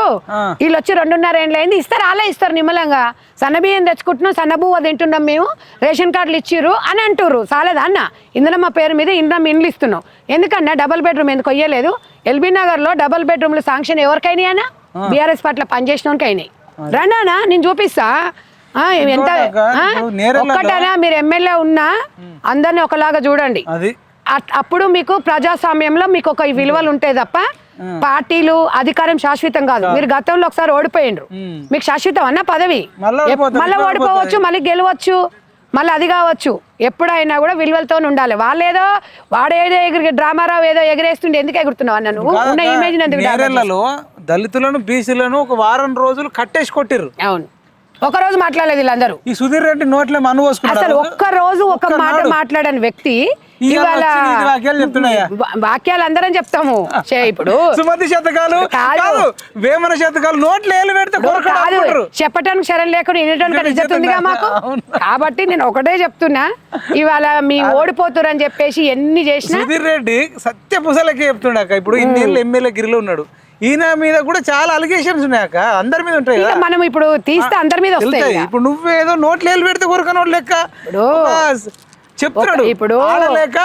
వీళ్ళు వచ్చి రెండున్నర ఏండ్లు అయింది. ఇస్తారు అలా ఇస్తారు నిమ్మలంగా. సన్న బియ్యం తెచ్చుకుంటున్నాం సన్న బువ్వ తింటున్నాం మేము. రేషన్ కార్డులు ఇచ్చిర్రు అని అంటుర్రు. చాలేదా అన్న? ఇందులో మా పేరు మీద ఇంద్రం ఇండ్లు ఇస్తున్నాం. ఎందుకన్నా డబుల్ బెడ్రూమ్ ఎందుకు అయ్యలేదు ఎల్బీ నగర్లో డబుల్ బెడ్రూమ్లు శాంక్షన్ ఎవరికైనా అన్న? బీఆర్ఎస్ పట్ల పనిచేసిన అయినాయి రండానా నేను చూపిస్తా. ఎంత? ఒక్కటనా? మీరు ఎమ్మెల్యే ఉన్నా అందరిని ఒకలాగా చూడండి. అప్పుడు మీకు ప్రజాస్వామ్యంలో మీకు ఒక విలువలు ఉంటాయి తప్ప పార్టీలు అధికారం శాశ్వతం కాదు. మీరు గతంలో ఒకసారి ఓడిపోయిండ్రు. మీకు శాశ్వతం అన్న పదవి. మళ్ళా ఓడిపోవచ్చు మళ్ళీ గెలవచ్చు మళ్ళీ అది కావచ్చు. ఎప్పుడైనా కూడా విలువలతో ఉండాలి. వాళ్ళేదో వాడేదో ఎగిరి డ్రామారావు ఏదో ఎగిరేస్తుండే ఎందుకు ఎగురుతున్నావు అన్న నువ్వు? ఉన్న ఇమేజ్ దళితులను బీసీలను ఒక వారం రోజులు కట్టేసి కొట్టిర్రు. చేస్తావు? అవును. ఒక రోజు మాట్లాడలేదు వీళ్ళందరూ. ఈ సుధీర్ రెడ్డి నోట్లే మను అసలు ఒక్క రోజు ఒక మాట మాట్లాడని వ్యక్తి వాక్యాలు అందరం చెప్తాము. ఇప్పుడు సుమతి శతకాలు కాదు. వేమన శతకాలు నోట్లు పెడితే. చెప్పటానికి శరణ్ లేకుండా వినటానికి మాకు. కాబట్టి నేను ఒకటే చెప్తున్నా. ఇవాళ మీ ఓడిపోతురు అని చెప్పేసి ఎన్ని చేసినా సుధీర్ రెడ్డి సత్య పుసలకి చెప్తుండక ఇప్పుడు ఇన్నేళ్ళు ఎమ్మెల్యే గిరిలో ఉన్నాడు. ఈయన మీద కూడా చాలా అలిగేషన్స్ ఉన్నాయక అందరి మీద ఉంటాయి మనం ఇప్పుడు తీస్తే అందరి మీద వస్తాయి. ఇప్పుడు నువ్వేదో నోట్లు ఏలు పెడితే కొరకనోడు లెక్క. ఇప్పుడు- ఒక చెప్తున్నాడు. ఇప్పుడు- ఆడలేక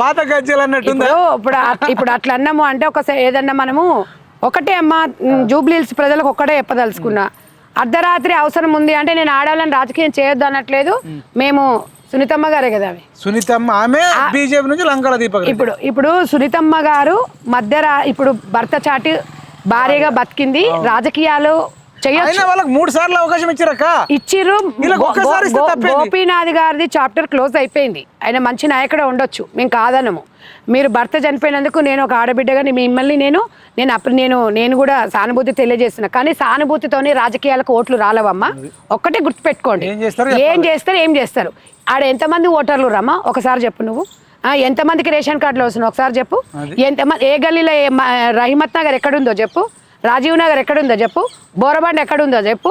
పాత గజ్జలు అన్నట్టుందా? ఇప్పుడు ఇప్పుడు అట్- ఇప్పుడు అట్లా అన్నాము అంటే ఒక ఏదన్నా మనము ఒకటే అమ్మా జూబ్లీల్స్ ప్రజలకు ఒక్కటే చెప్పదలుచుకున్నా. అర్ధరాత్రి అవసరం ఉంది అంటే నేను ఆడవాళ్ళని రాజకీయం చేయొద్దు అనట్లేదు. మేము సునీతమ్మ గారే కదా అవి. సునీతమ్మ ఆమె బీజేపీ నుంచి లంకల దీపక్. ఇప్పుడు ఇప్పుడు సునీతమ్మ గారు మధ్య రా- ఇప్పుడు భర్త చాటి భార్యగా బతికింది. రాజకీయాలు అయినా వాళ్ళకి మూడు సార్లు అవకాశం ఇచ్చారక్క? ఇచ్చిర్రు? గోపీనాథ్ గారిది చాప్టర్ క్లోజ్ అయిపోయింది. ఆయన మంచి నాయకుడే ఉండొచ్చు. మేము కాదనము. మీరు భర్త చనిపోయినందుకు నేను ఒక ఆడబిడ్డగా మిమ్మల్ని నేను నేను అప్పుడు నేను నేను కూడా సానుభూతి తెలియజేస్తున్నా. కానీ సానుభూతితోనే రాజకీయాలకు ఓట్లు రాలవమ్మా. ఒక్కటే గుర్తుపెట్టుకోండి. ఏం చేస్తారో ఏం చేస్తారు ఏం చేస్తారు? ఆడ ఎంతమంది ఓటర్లు రమ్మా? ఒకసారి చెప్పు నువ్వు. ఆ, ఎంతమందికి రేషన్ కార్డులు వస్తున్నాయి ఒకసారి చెప్పు. ఎంతమంది ఏ గల్లీలో రహిమత్ నగర్ ఎక్కడుందో చెప్పు. రాజీవ్ నగర్ ఎక్కడుందో చెప్పు. బోరబండ ఎక్కడుందో చెప్పు.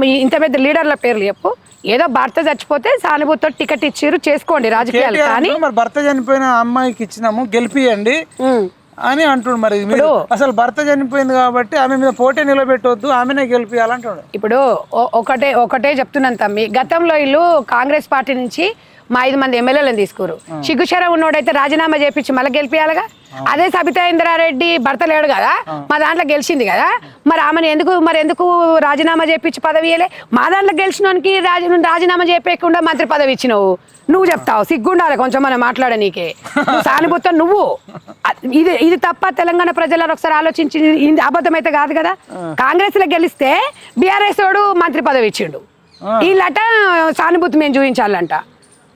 మీ ఇంత పెద్ద లీడర్ల పేర్లు చెప్పు. ఏదో భర్త చచ్చిపోతే సానుభూతితో టికెట్ ఇచ్చిర్రు చేసుకోండి రాజకీయాలు. కానీ మరి భర్త చనిపోయిన అమ్మాయికి ఇచ్చినాము గెలిపియండి అని అంటుడు మరి. మీరు అసలు భర్త చనిపోయింది కాబట్టి ఆమె మీద పోటీ నిలబెట్టవద్దు ఆమెనే గెలిపియాలంటాడు ఇప్పుడు ఒకటే ఒకటే చెప్తున్నాను తమ్మి. గతంలో వీళ్ళు కాంగ్రెస్ పార్టీ నుంచి మా ఐదు మంది ఎమ్మెల్యేలను తీసుకురు. సిగ్గుశర ఉన్నోడైతే రాజీనామా చేపించి మళ్ళీ గెలిపియాలిగా? అదే సబితా ఇంద్రారెడ్డి భర్త లేడు కదా? మా దాంట్లో గెలిచింది కదా? మరి ఆమెను ఎందుకు మరి ఎందుకు రాజీనామా చేపించి పదవి ఇయ్యలే? మా దాంట్లో గెలిచినోనికి రాజీ రాజీనామా చేయకుండా మంత్రి పదవి ఇచ్చినావు. నువ్వు చెప్తావు సిగ్గుండాలి కొంచెం మనం మాట్లాడనీకే నువ్వు సానుభూతం నువ్వు. ఇది ఇది తప్ప తెలంగాణ ప్రజలను ఒకసారి ఆలోచించి ఇది అబద్ధం అయితే కాదు కదా? కాంగ్రెస్లో గెలిస్తే బీఆర్ఎస్ వాడు మంత్రి పదవి ఇచ్చిండు. వీళ్ళట సానుభూతి మేము చూపించాలంట.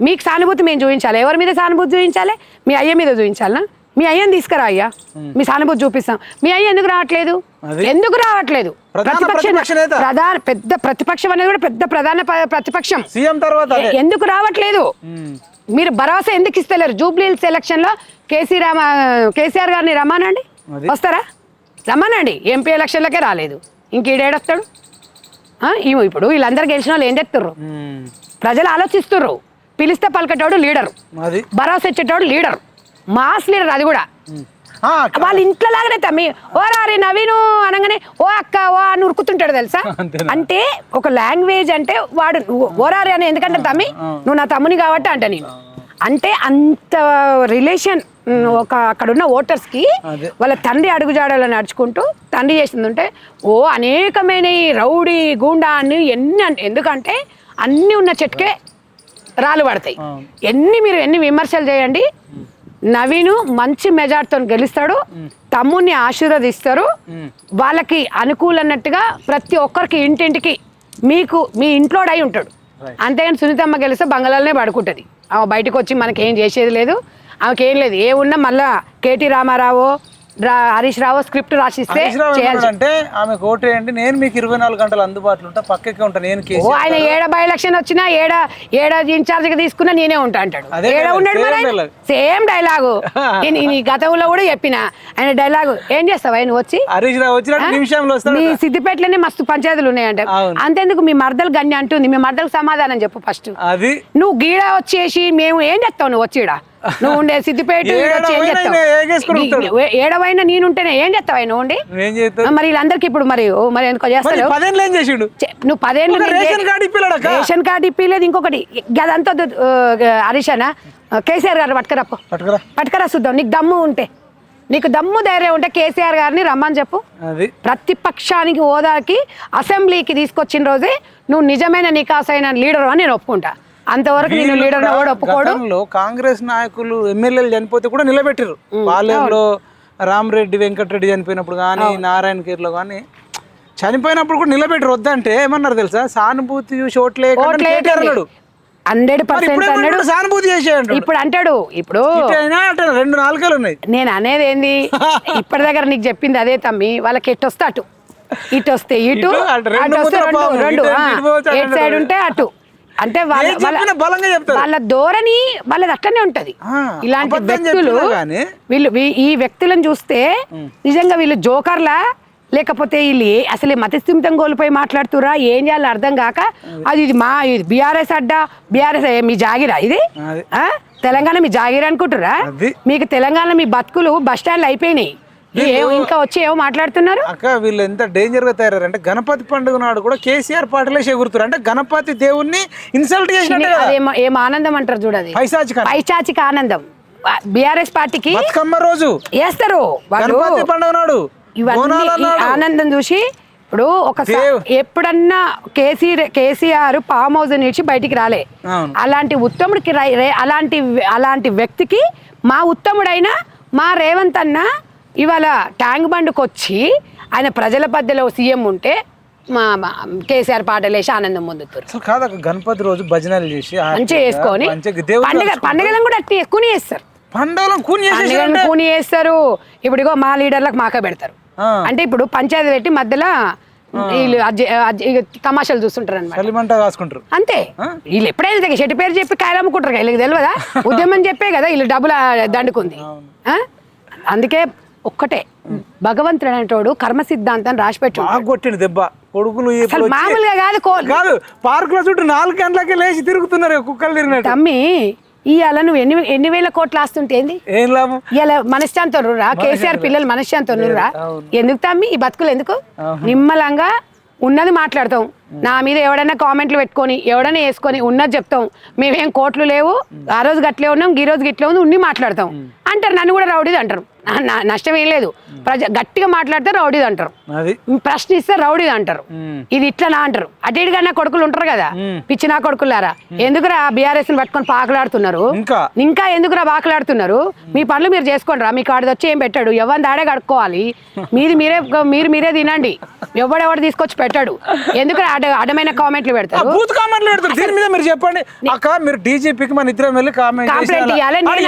మీకు సానుభూతి మేము చూపించాలి. ఎవరి మీద సానుభూతి చూపించాలి? మీ అయ్య మీద చూపించాలనా మీ అయ్యని తీసుకురా అయ్యా. మీ సానుభూతి చూపిస్తాం. మీ అయ్య ఎందుకు రావట్లేదు. ఎందుకు రావట్లేదు? ప్రధాన పెద్ద ప్రతిపక్షం అనేది కూడా పెద్ద ప్రధాన ప్రతిపక్షం. సీఎం తర్వాత ఎందుకు రావట్లేదు. మీరు భరోసా ఎందుకు ఇస్తలేరు? జూబ్లీహిల్స్ ఎలక్షన్లో కేసీ రామ కేసీఆర్ గారిని రమ్మానండి. అది. వస్తారా? రమ్మానండి. ఎంపీ ఎలక్షన్లకే రాలేదు. ఇంక ఈడేడొస్తాడు ఆ, ఇవి ఇప్పుడు వీళ్ళందరూ గెలిచిన వాళ్ళు ఏం చెప్తుర్రు. ప్రజలు ఆలోచిస్తుర్రు. పిలిస్తే పలికేటోడు లీడరు. భరోసా ఇచ్చేటోడు లీడర్. మాస్ లీడర్ అది కూడా. వాళ్ళ ఇంట్లో లాగానే తమ్మి. ఓ రారి నవీను అనగానే ఓ అక్క ఓ అని ఉరుకుతుంటాడు తెలుసా? అంటే ఒక లాంగ్వేజ్ అంటే వాడు ఓ రారి అని ఎందుకంటే తమ్మి నువ్వు నా తమ్ముని కాబట్టి అంట నేను. అంటే అంత రిలేషన్ ఒక అక్కడ ఉన్న ఓటర్స్కి అదే. వాళ్ళ తండ్రి అడుగుజాడలో నడుచుకుంటూ తండ్రి చేసింది ఉంటే ఓ అనేకమైన రౌడీ గూండా అని ఎన్ని అంటే- ఎందుకంటే అన్ని ఉన్న చెట్టుకే రాళ్ళు పడతాయి. ఎన్ని మీరు ఎన్ని విమర్శలు చేయండి నవీను మంచి మెజార్టీతో గెలుస్తాడు తమ్ముడిని ఆశీర్వదిస్తారు వాళ్ళకి అనుకూలన్నట్టుగా ప్రతి ఒక్కరికి ఇంటింటికి మీకు మీ ఇంట్లో అయి ఉంటాడు. అంతేగాని సునీతమ్మ గెలిస్తే బంగాళాలనే పడుకుంటుంది. ఆమె బయటకు వచ్చి మనకి ఏం చేసేది లేదు ఆమెకి ఏం లేదు. ఏ ఉన్నా మళ్ళా కేటీ రామారావు హరీష్ రావు స్క్రిప్ట్ రాసిస్తే అంటే ఆమె ఓటు వేయండి నేను మీకు ఇరవై నాలుగు గంటలు అందుబాటులో ఉంటా పక్కకే ఉంటా నేను ఆయన ఏడ బై ఎలక్షన్ వచ్చినా ఏడ ఏడ ఇన్ఛార్జ్గా తీసుకున్నా నేనే ఉంటా అంటాడు. ఏడ ఉన్నాడు మరి. సేమ్ డైలాగు [laughs] నేను ఈ గతంలో కూడా చెప్పిన. ఆయన డైలాగు ఏం చేస్తావు ఆయన? వచ్చి? హరీష్ రావు వచ్చినట్టు నిమిషంలో మీ సిద్దిపేటలోనే మస్తు పంచాయతీలు ఉన్నాయంట. అంతేందుకు మీ మరదలు గన్ని అంటుంది. మీ మరదలకు సమాధానం చెప్పు ఫస్ట్ అది నువ్వు గీడ వచ్చేసి మేము ఏం చేస్తావు నువ్వు వచ్చిడా [laughs] నువ్వు ఉండే సిద్దిపేట ఏడవైనా నేనుంటేనే ఏం చేస్తావు ఆయన? ఉండి? మరి వీళ్ళందరికీ ఇప్పుడు మరి ఓ మరి ఎందుకో మరి చేస్తారు పదేళ్ళు ఏం చేసిండు? చె- నువ్వు పదేళ్ళు రేషన్ కార్డు ఇప్పిలాడక్క రేషన్ కార్డు ఇప్పిలేదు ఇంకొకటి. గదంతా హరీషానా? కేసీఆర్ గారు పట్టుకురప్పు పట్టుకురా. పట్టుకురా చూద్దాం నీకు దమ్ము ఉంటే. నీకు దమ్ము ధైర్యం ఉంటే కేసీఆర్ గారిని రమ్మని చెప్పు. ప్రతిపక్షానికి హోదాకి అసెంబ్లీకి తీసుకొచ్చిన రోజే నువ్వు నిజమైన నికాసైన లీడర్ అని నేను ఒప్పుకుంటా. అంతవరకు నేను లీడర్ కూడా ఒప్పుకోడు. కాంగ్రెస్ నాయకులు ఎమ్మెల్యేలు చనిపోతే కూడా నిలబెట్టారు పాలెంలో రామరెడ్డి వెంకటరెడ్డి చనిపోయినప్పుడు కానీ నారాయణ కీర్లో కానీ చనిపోయినప్పుడు కూడా నిలబెట్టరు వద్దంటే ఏమన్నారు తెలుసా? సానుభూతి చూసి ఓట్లే ఓట్లు అన్నాడు. హండ్రెడ్ పర్సెంట్ ఇప్పుడు అన్నాడు? సానుభూతి చేసేయండి ఇప్పుడు అంటాడు. ఇప్పుడు రెండు నాలుగేళ్ళు ఉన్నాయి. నేను అనేది ఏంది? [laughs] ఇప్పటి దగ్గర నీకు చెప్పింది అదే తమ్మి. వాళ్ళకి ఎటు వస్తే అటు. ఇటు వస్తే ఇటు అటు వస్తే రెండు. రెండు ఎటు సైడ్ ఉంటే అటు. అంటే వాళ్ళ వాళ్ళ బలంగా చెప్తారు. వాళ్ళ ధోరణి వాళ్ళది అట్లనే ఉంటది. ఇలాంటి వ్యక్తులు వీళ్ళు ఈ వ్యక్తులను చూస్తే నిజంగా వీళ్ళు జోకర్లా లేకపోతే వీళ్ళు అసలు మతిస్థిమితం కోల్పోయి మాట్లాడుతురా ఏం చేయాలో అర్థం కాక అది. ఇది మా ఇది బీఆర్ఎస్ అడ్డా బీఆర్ఎస్ మీ జాగిరా ఇది? తెలంగాణ మీ జాగిరా అనుకుంటురా. మీకు తెలంగాణ మీ బతుకులు బస్ స్టాండ్లు అయిపోయినాయి. ఇంకా వచ్చి ఏమో మాట్లాడుతున్నారు? అక్క వీళ్ళు ఎంత డేంజర్గా తయారు అంటే గణపతి పండుగ నాడు కూడా కేసీఆర్ పాటలే ఎగురుతారు అంటే గణపతి దేవుణ్ణి ఇన్సల్ట్ అదేం ఏం ఆనందం అంటారు చూడది పైశాచిక పైచాచిక ఆనందం. బీఆర్ఎస్ పార్టీకి బతుకమ్మ రోజు. వేస్తారు గణపతి పండుగ నాడు. ఇవన్నీ. ఆనందం చూసి ఇప్పుడు ఒక. ఎప్పుడన్నా కేసీ కేసీఆర్ ఫామ్ హౌస్ నుంచి బయటికి రాలే. అలాంటి ఉత్తముడికి అలాంటి అలాంటి వ్యక్తికి మా ఉత్తముడైన మా రేవంత్ అన్న ఇవాళ ట్యాంక్ బండ్కి వచ్చి ఆయన ప్రజల మధ్యలో సీఎం ఉంటే మా కేసీఆర్ పాటలు వేసి ఆనందం పొందుతారు. కాదక్క గణపతి రోజు భజనలు చేసి మంచిగా దేవుడు పండుగ పండుగలను కూడా అట్టి ఎక్కువనే చేస్తారు. పండుగలను కూని చేస్తారు. ఇప్పుడు ఇగో మా లీడర్లకు మాక పెడతారు. అంటే ఇప్పుడు పంచాయతీ పెట్టి మధ్యలో వీళ్ళు తమాషాలు చూస్తుంటారు అనమాట అంతే. వీళ్ళు ఎప్పుడైనా చెట్టు పేరు చెప్పి కాయలు అమ్ముకుంటారు కదా, వీళ్ళకి తెలియదా? [laughs] ఉద్యమం చెప్పే కదా వీళ్ళు డబ్బులు దండుకుంది? అందుకే ఒక్కటే. భగవంతుడు అనేటోడు కర్మ సిద్ధాంతం రాసిపెట్టు బాగా కొట్టిండు దెబ్బ. కొడుకులు అసలు మామూలుగా కాదు కాదు పార్కుల చుట్టూ నాలుగు గంటలకే లేచి తిరుగుతున్నారు కుక్కలు తిరిగినట్టు. తమ్మి ఇవాళ నువ్వు ఎన్ని ఎన్ని వేల కోట్లు ఆస్తుంటే ఏంది? ఏం లాభం? ఇలా మనశ్శాంతం రా కేసీఆర్ పిల్లలు మనశ్శాంతం రా. ఎందుకు తమ్మి? ఈ బతుకులు ఎందుకు? నిమ్మలంగా ఉన్నది మాట్లాడతాం. నా మీద ఎవడైనా కామెంట్లు పెట్టుకొని ఎవడైనా వేసుకొని ఉన్నది చెప్తాం. మేమేం కోట్లు లేవు ఆ రోజు గట్లే ఉన్నాం ఈ రోజు గిట్లే ఉంది ఉండి మాట్లాడతాం. అంటారు నన్ను కూడా రౌడీది అంటారు. నష్టం ఏం లేదు. ప్రజ గట్టిగా మాట్లాడితే రౌడీది అంటారు. ప్రశ్నిస్తే రౌడీది అంటారు. ఇది ఇట్లా నా అంటారు. అటు ఇటుగా నా కొడుకులు ఉంటారు కదా. పిచ్చి నా కొడుకులారా. ఎందుకురా బీఆర్ఎస్ పట్టుకొని పాకులాడుతున్నారు? ఇంకా. ఎందుకురా బాకలాడుతున్నారు మీ పనులు మీరు చేసుకోండి రా మీకు ఆడిది వచ్చి ఏం పెట్టాడు? ఎవరిని దాడే కడుక్కోవాలి? మీది మీరే మీరు మీరే తినండి. ఎవడెవడు తీసుకొచ్చి పెట్టాడు? ఎందుకు అడమైన కామెంట్లు పెడతారు. బూత్ కామెంట్లు పెడతారు. దీని మీద మీరు చెప్పండి. అక్క మీరు డీజీపీకి మన ఇద్దరం వెళ్ళి కామెంట్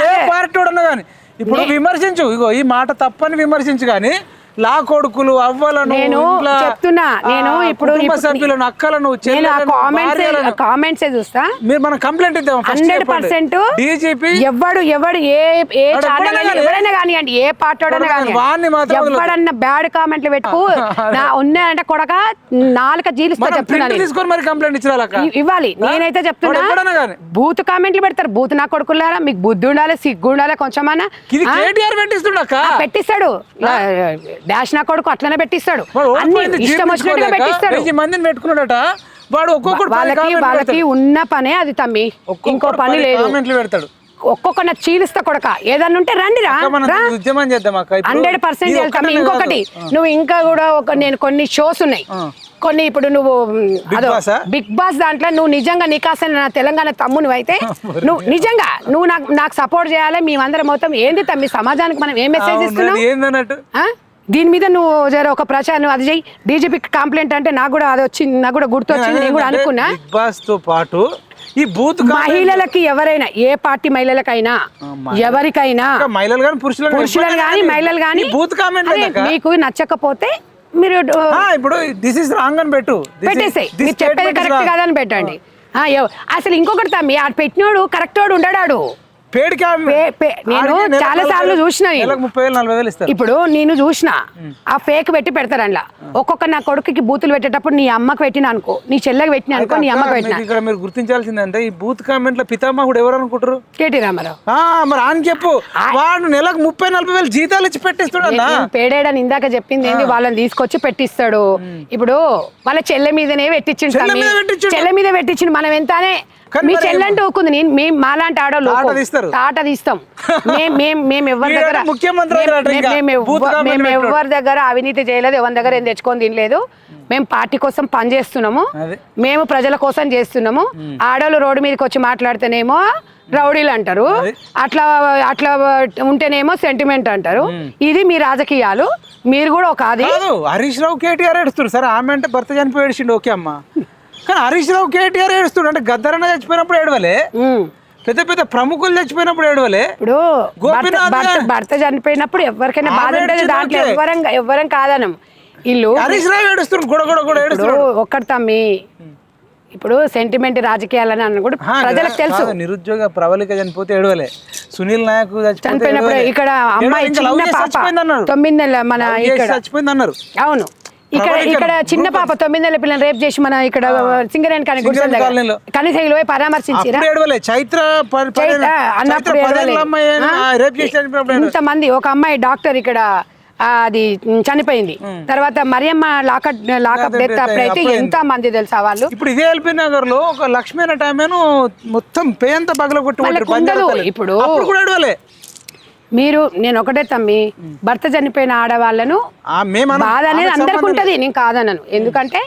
ఏ. పార్టీ కానీ. ఇప్పుడు విమర్శించు. ఇగో ఈ మాట తప్పని విమర్శించు కానీ లా కొడుకులు అవ్వలను నేను చెప్తున్నా, నేను ఇప్పుడు- కుటుంబ సభ్యులను అక్కలను కామెంట్స్. కామెంట్సే చూస్తా? మీరు మనం కంప్లైంట్ ఇద్దాం హండ్రెడ్ పర్సెంట్ డీజీపీ ఎవడు ఎవడు ఏ ఏ ఛానల్ కానీ- కానివ్వండి ఏ పార్టీ వదలొద్దు. ఎవడన్నా బ్యాడ్ కామెంట్లు పెట్టుకు [laughs] నా ఉన్నాయంటే కొడక నాలుక జీలిస్తా చెప్తున్నా. తీసుకొని మరి కంప్లైంట్ ఇచ్చారక్క ఇ- ఇవ్వాలి. నేనైతే చెప్తున్నా కానీ. బూత్ కామెంట్లు పెడతారు. బూత్ నా కొడుకులారా మీకు బుద్ధి ఉండాలి సిగ్గు ఉండాలి కొంచెమన్నా. పెట్టిస్తాడు డాష్ నా కొడుకు అట్లనే పెట్టిస్తాడు. అన్ని ఇష్టం వచ్చినట్టుగా పెట్టిస్తాడు. వెయ్యి మందిని పెట్టుకున్నాడట. వాడు ఒక్కొక్కడు వాళ్ళకి వాళ్ళకి. ఉన్న పనే అది తమ్మి. ఇంకో పని లేదు. పెడతాడు. ఒక్కొక్క నా చీలిస్తా కొడక. ఏదన్నా ఉంటే రండి రా. హండ్రెడ్ పర్సెంట్ వెళ్తాం ఇంకొకటి. నువ్వు ఇంకా కూడా ఒక నేను కొన్ని షోస్ ఉన్నాయి. కొన్ని ఇప్పుడు నువ్వు అదో? బిగ్ బాస్ దాంట్లో నువ్వు నిజంగా నీకాసిన నా తెలంగాణ తమ్ముని అయితే [laughs] నువ్వు నిజంగా నువ్వు నాకు నాకు సపోర్ట్ చేయాలి. మేమందరం మొత్తం ఏంది తమ్మి? సమాజానికి మనం ఏం మెసేజ్ అవును, దీని మీద నువ్వు జర ఒక ప్రచారం అది చెయ్యి. డీజీపీ కంప్లైంట్ అంటే నాకు కూడా అది వచ్చింది నాకు కూడా గుర్తు వచ్చింది నేను కూడా అనుకున్నా. బిగ్ బాస్తో పాటు ఈ బూత్ మహిళలకి ఎవరైనా ఏ పార్టీ మహిళలకైనా ఎవరికైనా మహిళలు కానీ పురుషులు గానీ పురుషులను కానీ మహిళలు కానీ బూత్ కామెంట్ మీకు నచ్చకపోతే మీరు ఇప్పుడు దిస్ ఇస్ రాంగ్ అని పెట్టు. పెట్టేసాయి మీరు చెప్పేది కరెక్ట్. కాదని పెట్టండి. అసలు ఇంకొకటి తమ్మి ఆడు పెట్టినోడు కరెక్ట్ వాడు ఉండడాడు. నేను చాలా సార్లు చూసిన ఇప్పుడు నేను చూసిన ఆ ఫేక్ పెట్టి పెడతారు అందులో ఒక్కొక్క నా కొడుకుకి బూతులు పెట్టేటప్పుడు నీ అమ్మకు పెట్టిన అనుకో నీ చెల్లెకి పెట్టిన అనుకో నీ అమ్మకు పెట్టిన. ఇక్కడ మీరు గుర్తించాల్సిందంటే ఈ బూత్ కామెంట్లో పితామహుడు ఎవరు అనుకుంటారు కేటీ రామారావు. మరి ఆయన చెప్పు. వాడు నెలకు ముప్పై నలభై వేలు జీతాలు ఇచ్చి పెట్టిస్తాడు పేడేడని ఇందాక చెప్పింది ఏంటి వాళ్ళని తీసుకొచ్చి పెట్టిస్తాడు. ఇప్పుడు వాళ్ళ చెల్లె మీదనే పెట్టించిండు. చెల్లె. మీద పెట్టించిండు. మనం ఎంతనే మీ మరి చెల్లె అంటే ఊకుంది నేను మేము మాలాంటి ఆడోళ్ళు. తీస్తారు. తాట తీస్తాం. మేము ఎవరి దగ్గర మేము. ఎవరి దగ్గర అవినీతి చేయలేదు ఎవరి దగ్గర ఏం తెచ్చుకొని తినలేదు. మేము పార్టీ కోసం పనిచేస్తున్నాము. మేము ప్రజల కోసం చేస్తున్నాము. ఆడోళ్ళు రోడ్డు మీదకి వచ్చి మాట్లాడితేనేమో రౌడీలు అంటారు. అట్లా అట్లా ఉంటేనేమో సెంటిమెంట్ అంటారు. ఇది మీ రాజకీయాలు. మీరు కూడా ఒక అది హరీష్ రావు కేటీఆర్ ఏడుస్తుడు సరే ఆమె అంటే భర్త చనిపోయి ఏడిచిండు ఓకే అమ్మ. కానీ హరీష్ రావు కేటీఆర్ ఏడుస్తుడు. అంటే గద్దరన్న చచ్చిపోయినప్పుడు ఏడవలే. పెద్ద పెద్ద ప్రముఖులు చచ్చిపోయినప్పుడు ఏడవలే. ఇప్పుడు భర్త గోపీనాథ్ భర్త భర్త చనిపోయినప్పుడు ఎవరికైనా బాధ ఉంటుంది దాంట్లో. ఎవరం ఎవరం కాదనం. ఇల్లు హరీష్ రావు ఏడుస్తుడు. కూడా కూడా కూడా ఏడుస్తున్నాడు. ఒక్కటి తమ్మి. ఇప్పుడు సెంటిమెంట్ రాజకీయాలని అన్న కూడా ప్రజలకు తెలుసు. నిరుద్యోగ ప్రబలిక చనిపోతే ఏడవలే. సునీల్ నాయక్ చనిపోయినప్పుడు. ఇక్కడ అమ్మాయి తొమ్మిది నెలల మన చచ్చిపోయింది అన్నారు అవును. ఇక్కడ ఇక్కడ చిన్న పాప తొమ్మిది నెలల పిల్లని రేపు చేసి మన ఇక్కడ సింగరేణి కానీ గుడిసెల పోయి పరామర్శించిరా? చైత్ర అన్నప్పుడు. ఇంతమంది ఒక అమ్మాయి డాక్టర్ ఇక్కడ అది చనిపోయింది. తర్వాత మరియమ్మ లాకప్ లాకప్ డెత్ అప్పుడైతే అప్పుడే ఎంత మంది తెలుసా వాళ్ళు? ఇప్పుడు ఇదే ఎల్బీ నగర్లో ఒక లక్ష్మీ ఆమెను మొత్తం పే అంతా పగల కొట్టి ఇప్పుడు. కూడా మీరు నేను ఒకటే తమ్మి భర్త చనిపోయిన ఆడవాళ్ళను బాధ అనేది అందరికి ఉంటది నేను కాదనను. ఎందుకంటే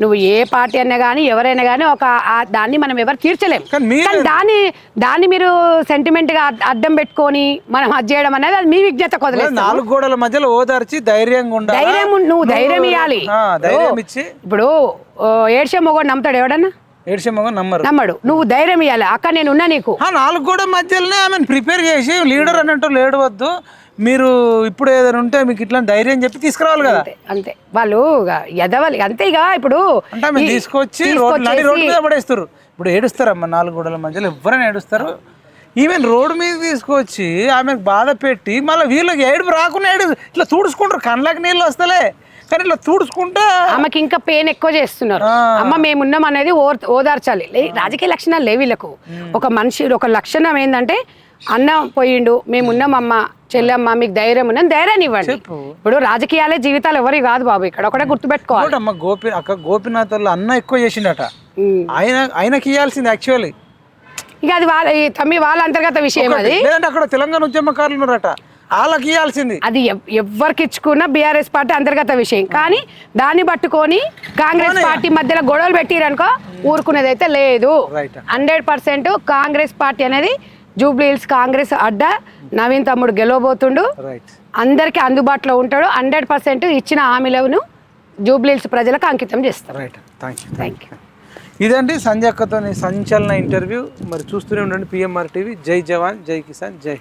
నువ్వు ఏ పార్టీ అయినా కానీ ఎవరైనా కానీ ఒక దాన్ని మనం ఎవరు తీర్చలేం. కానీ మీరు- కానీ దాన్ని దాన్ని మీరు సెంటిమెంట్గా అడ్డం పెట్టుకొని మనం అది చేయడం అనేది అది మీ విజ్ఞత లేదు, కొదలేదు నాలుగు గోడల మధ్యలో ఓదార్చి ధైర్యంగా ఉండాలి? ధైర్యం నువ్వు ధైర్యం ఇవ్వాలి ధైర్యం ఇచ్చి. ఇప్పుడు ఏడ్చే మొగోడు నమ్ముతాడు ఎవడన్నా? ఏడ్చే మగం నమ్మరు. నమ్మడు. నువ్వు ధైర్యం ఇవ్వాలి అక్క నేను ఉన్నా నీకు. ఆ నాలుగు గోడ మధ్యలోనే ఆమెను ప్రిపేర్ చేసి లీడర్ అన్నట్టు లేడు వద్దు మీరు ఇప్పుడు ఏదైనా ఉంటే మీకు ఇట్లా ధైర్యం చెప్పి తీసుకురావాలి కదా. అంతే వాళ్ళు ఎదవాలి. అంతే ఇక ఇప్పుడు ఆమె తీసుకొచ్చి రోడ్డు మీద పడేస్తారు. ఇప్పుడు ఏడుస్తారమ్మా నాలుగు గోడల మధ్యలో ఎవరైనా ఏడుస్తారు. ఈమెన్ రోడ్డు మీద తీసుకొచ్చి ఆమెకు బాధ పెట్టి మళ్ళీ వీళ్ళకి ఏడుపు రాకుండా ఏడు ఇట్లా తుడుచుకుంటారు. కళ్ళకి నీళ్ళు వస్తలే. కానీ ఇట్లా తుడుచుకుంటా ఆమెకి ఇంకా పెయిన్ ఎక్కువ చేస్తున్నారు. అమ్మ మేమున్నాం అనేది ఓదార్చాలి. లే- రాజకీయ లక్షణాలు లేవు వీళ్ళకు. ఒక మనిషి ఒక లక్షణం ఏంటంటే అన్న పోయిండు మేమున్నాం అమ్మ చెల్లెమ్మ మీకు ధైర్యం ఉన్నది ధైర్యాన్ని ఇవ్వండి. ఇప్పుడు రాజకీయాలే జీవితాలు ఎవరి కాదు బాబు ఇక్కడ ఒకటే గుర్తుపెట్టుకోవాలి. అమ్మ గోపి అక్క గోపినాథ్ వాళ్ళ అన్న ఎక్కువ చేసిండట. ఆయన ఆయనకి ఇవ్వాల్సింది యాక్చువల్లీ ఇక అది వాళ్ళ తమ్మి వాళ్ళ అంతర్గత విషయం అది. అక్కడ తెలంగాణ ఉద్యమకారులు ఉన్నారట. వాళ్ళకి ఇవ్వాల్సింది. అది ఎవ్- ఎవ్వరికి ఇచ్చుకున్న బీఆర్ఎస్ పార్టీ అంతర్గత విషయం. కానీ దాన్ని పట్టుకొని కాంగ్రెస్ పార్టీ మధ్యలో గొడవలు పెట్టిరనుకో ఊరుకునేది అయితే లేదు. హండ్రెడ్ పర్సెంట్ కాంగ్రెస్ పార్టీ అనేది జూబ్లీ హిల్స్ కాంగ్రెస్ అడ్డ నవీన్ తమ్ముడు గెలవబోతుండు. అందరికీ అందుబాటులో ఉంటాడు. హండ్రెడ్ పర్సెంట్ ఇచ్చిన హామీలను జూబ్లీ హిల్స్ ప్రజలకు అంకితం చేస్తారు. థ్యాంక్ యూ ఇదండి సంజయ్ సంచలన ఇంటర్వ్యూ. మరి చూస్తూనే ఉండండి పిఎంఆర్ టీవీ. జై జవాన్ జై కిసాన్ జై.